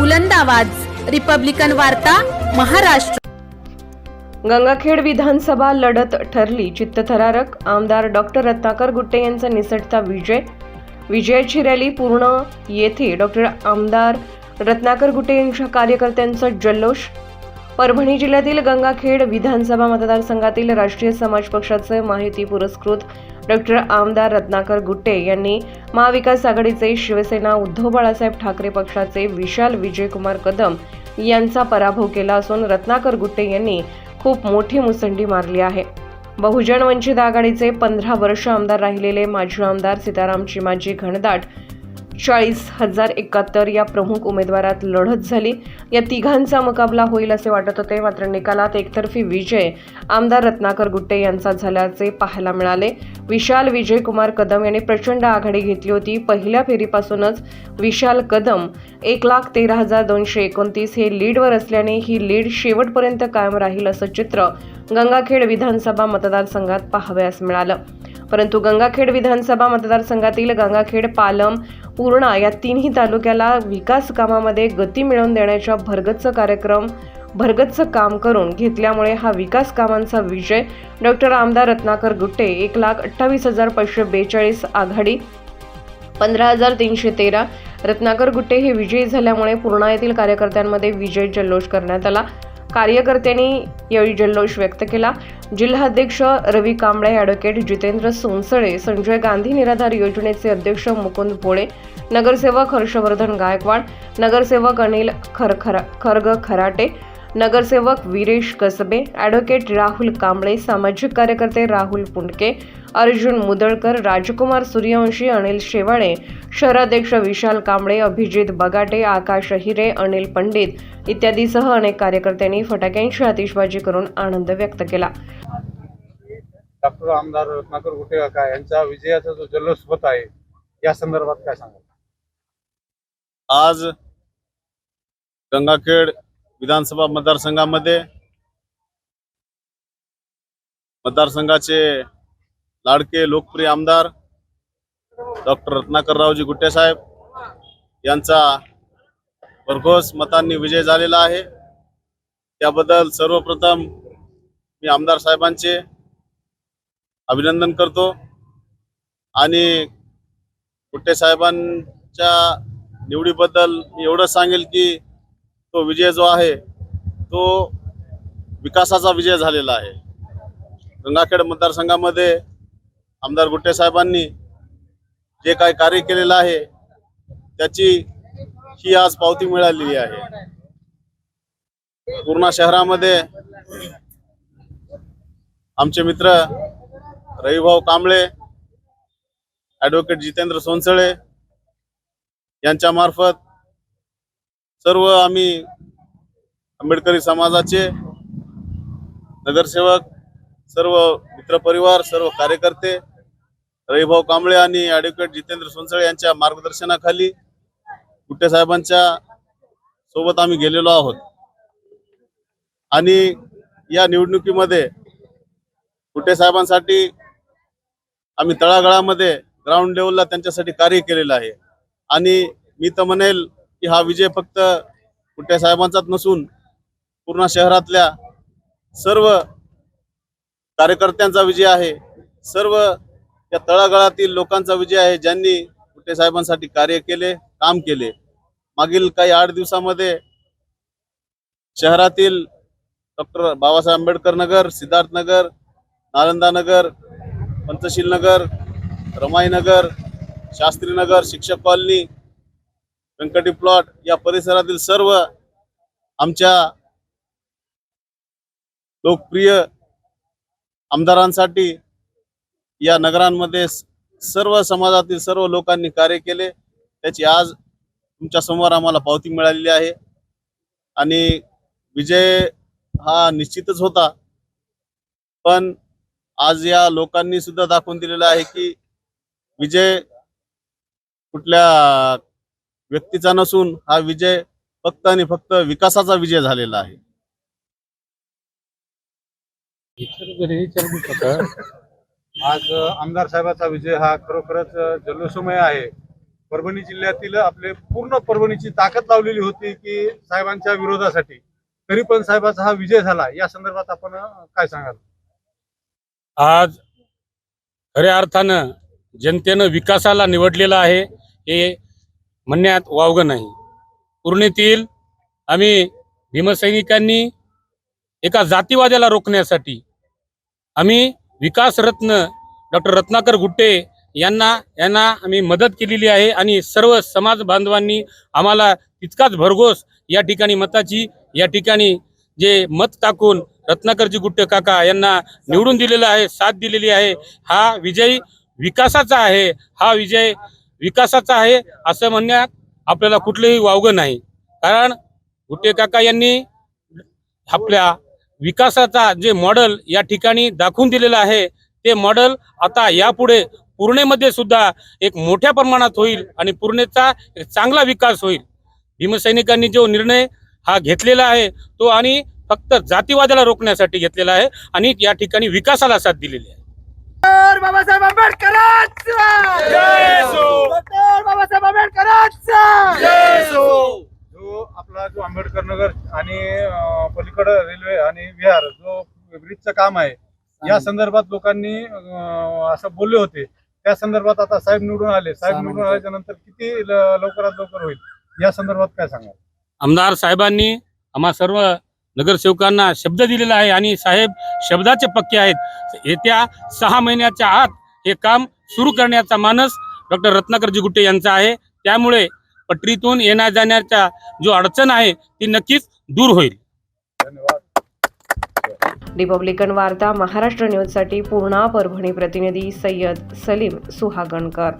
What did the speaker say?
बुलंद आवाज. रिपब्लिकन वार्ता महाराष्ट्र. गंगाखेड विधानसभा लढत ठरली. चित्तथरारक आमदार डॉक्टर रत्नाकर गुट्टे यांचा निसटता विजय. विजयाची रॅली पूर्ण येथे डॉक्टर आमदार रत्नाकर गुट्टे यांच्या कार्यकर्त्यांचा जल्लोष. परभणी जिल्ह्यातील गंगाखेड विधानसभा मतदारसंघातील राष्ट्रीय समाज पक्षाचे माहिती पुरस्कृत डॉक्टर आमदार रत्नाकर गुट्टे यांनी महाविकास आघाडीचे शिवसेना उद्धव बाळासाहेब ठाकरे पक्षाचे विशाल विजयकुमार कदम यांचा पराभव केला असून रत्नाकर गुट्टे यांनी खूप मोठी मुसंडी मारली आहे. बहुजन वंचित आघाडीचे पंधरा वर्ष आमदार राहिलेले माजी आमदार सीताराम चिमाजी घनदाट चाळीस हजार एकाहत्तर या प्रमुख उमेदवारात लढत झाली. या तिघांचा मुकाबला होईल असे वाटत होते. मात्र निकालात एकतर्फी विजय आमदार रत्नाकर गुट्टे यांचा झाल्याचे पाहायला मिळाले. विशाल विजयकुमार कदम यांनी प्रचंड आघाडी घेतली होती. पहिल्या फेरीपासूनच विशाल कदम एक लाख तेरा हजार दोनशे एकोणतीस हे लीडवर असल्याने ही लीड शेवटपर्यंत कायम राहील असं चित्र गंगाखेड विधानसभा मतदारसंघात पाहावयास मिळालं. परंतु गंगाखेड विधानसभा मतदारसंघातील गंगाखेड पालम पूर्णा या तिन्ही तालुक्याला विकास कामामध्ये गती मिळवून देण्याच्या भरगच्च कार्यक्रम भरगच्च काम करून घेतल्यामुळे हा विकास कामांचा विजय डॉक्टर आमदार रत्नाकर गुट्टे एक लाख अठ्ठावीस हजार पाचशे बेचाळीस आघाडी पंधरा हजार तीनशे तेरा. रत्नाकर गुट्टे हे विजयी झाल्यामुळे पूर्णा येथील कार्यकर्त्यांमध्ये विजय जल्लोष करण्यात आला. कार्यकर्त्यांनी यावेळी जल्लोष व्यक्त केला. जिल्हाध्यक्ष रवी कांबळे ॲडव्होकेट जितेंद्र सोनसळे संजय गांधी निराधार योजनेचे अध्यक्ष मुकुंद पोळे नगरसेवक हर्षवर्धन गायकवाड नगरसेवक अनिल खरखरा खर्ग खराटे नगरसेवक वीरेश कसबे ॲडव्होकेट राहुल कांबळे सामाजिक कार्यकर्ते राहुल पुंडके अर्जुन मुदळकर राजकुमार सूर्यवंशी अनिल शेवाळे शहराध्यक्ष विशाल कांबळे अभिजित बगाटे आकाश हिरे अनिल पंडित इत्यादीसह अनेक कार्यकर्त्यांनी फटाक्यांची आतिषबाजी करून आनंद व्यक्त केला. डॉक्टर आमदार रत्नाकर गुटे काका यांचा विजयाचा जो जल्लोष होत आहे या संदर्भात काय सांगाल? आज गंगाखेड विधानसभा मतदारसंघामध्ये मतदारसंघाचे लाडके लोकप्रिय आमदार डॉक्टर रत्नाकररावजी गुट्टेसाहेब यांचा भरघोस मतांनी विजय झालेला आहे. त्याबद्दल सर्वप्रथम मी आमदार साहेबांचे अभिनंदन करतो आणि गुट्टेसाहेबांच्या निवडीबद्दल मी एवढंच सांगेल की तो विजय जो आहे तो विकासाचा विजय झालेला आहे. गंगाखेड मतदारसंघामध्ये आमदार गुट्टे साहेबांनी जे काही कार्य केलेलं आहे त्याची ही आज पावती मिळालेली आहे. पूर्णा शहरामध्ये आमचे मित्र रविभाऊ कांबळे ॲडव्होकेट जितेंद्र सोनसळे यांच्या मार्फत सर्व आम्ही आंबेडकरी समाजाचे नगरसेवक सर्व मित्रपरिवार सर्व कार्यकर्ते रविभाऊ कांबळे आणि ॲडव्होकेट जितेंद्र सोनसळे यांच्या मार्गदर्शनाखाली गुट्टे साहेबांच्या सोबत आम्ही गेलेलो आहोत. आणि या निवडणुकीमध्ये गुट्टे साहेबांसाठी आम्ही तळागाळामध्ये ग्राउंड लेवलला त्यांच्यासाठी कार्य केलेलं आहे. आणि मी तर म्हणेल की हा विजय फक्त कुट्या साहेबांचाच नसून पूर्ण शहरातल्या सर्व कार्यकर्त्यांचा विजय आहे. सर्व या तळागाळातील लोकांचा विजय आहे. ज्यांनी कुठे साहेबांसाठी कार्य केले काम केले. मागील काही आठ दिवसामध्ये शहरातील डॉक्टर बाबासाहेब आंबेडकर नगर सिद्धार्थ नगर नालंदा नगर पंचशील नगर रमाईनगर शास्त्रीनगर शास्त्री नगर शिक्षक कॉलनी व्यंकटी प्लॉट या परिसरातील सर्व आमच्या लोकप्रिय आमदारांसाठी या नगरांमध्ये सर्व समाजातील सर्व लोकांनी कार्य केले. त्याची आज तुमच्यासमोर आम्हाला पावती मिळालेली आहे. आणि विजय हा निश्चितच होता. पण आज या लोकांनी सुद्धा दाखवून दिलेलं आहे की विजय कुठल्या व्यक्तीचा नसून हा विजय फक्त आणि फक्त विकासाचा विजय झालेला आहे. आज आमदार साहेबाचा विजय हा खरोखरच जल्लोषमय आहे. परभणी जिल्ह्यातील आपले पूर्ण परभणीची ताकद लावलेली होती की साहेबांच्या विरोधासाठी. तरी पण साहेबाचा हा विजय झाला. या संदर्भात आपण काय सांगाल? आज खऱ्या अर्थानं जनतेनं विकासाला निवडलेलं आहे. हे म्हणण्यात वावगं नाही. पूर्णेतील आम्ही भीमसैनिकांनी एका जातीवाद्याला रोखण्यासाठी आम्ही विकासरत्न डॉक्टर रत्नाकर गुट्टे यांना यांना आम्ही मदत केलेली आहे आणि सर्व समाज बांधवांनी आम्हाला तितकाच भरघोस या ठिकाणी मताची या ठिकाणी जे मत टाकून रत्नाकरजी गुट्टे काका यांना निवडून दिलेला आहे साथ दिलेली आहे हा विजय विकासाचा आहे हा विजय विकासाचा आहे असं म्हणण्यात आपल्याला कुठलंही वावगं नाही. कारण गुट्टे काका यांनी आपल्या विकासाचा जे मॉडेल या ठिकाणी दाखवून दिलेलं आहे ते मॉडेल आता यापुढे पूर्णेमध्ये सुद्धा एक मोठ्या प्रमाणात होईल आणि पूर्णेचा एक चांगला विकास होईल. भीमसैनिकांनी जो निर्णय हा घेतलेला आहे तो आणि फक्त जातीवादाला रोखण्यासाठी घेतलेला आहे आणि या ठिकाणी विकासाला साथ दिलेली आहे. बाबासाहेब आंबेडकर बाबासाहेब आंबेडकर जो आपला जो आंबेडकर नगर आणि पलीकडं रेल्वे आणि विहार जो ब्रिजचं काम आहे या संदर्भात लोकांनी असं बोलले होते. त्या संदर्भात आता साहेब निवडून आले. साहेब निवडून आल्याच्यानंतर किती लवकरात लवकर होईल? या संदर्भात काय सांगाल? आमदार साहेबांनी आम्हा सर्व नगरसेवकांना शब्द दिलेला आहे आणि साहेब शब्दाचे पक्के आहेत. येत्या सहा महिन्याच्या आत हे काम सुरू करण्याचा मानस डॉक्टर रत्नाकरजी गुट्टे यांचा आहे. त्यामुळे पटरीतून येण्या जाण्याच्या जो अडचण आहे ती नक्कीच दूर होईल. धन्यवाद. रिपब्लिकन वार्ता महाराष्ट्र न्यूजसाठी पूर्णा परभणी प्रतिनिधी सय्यद सलीम सुहागणकर.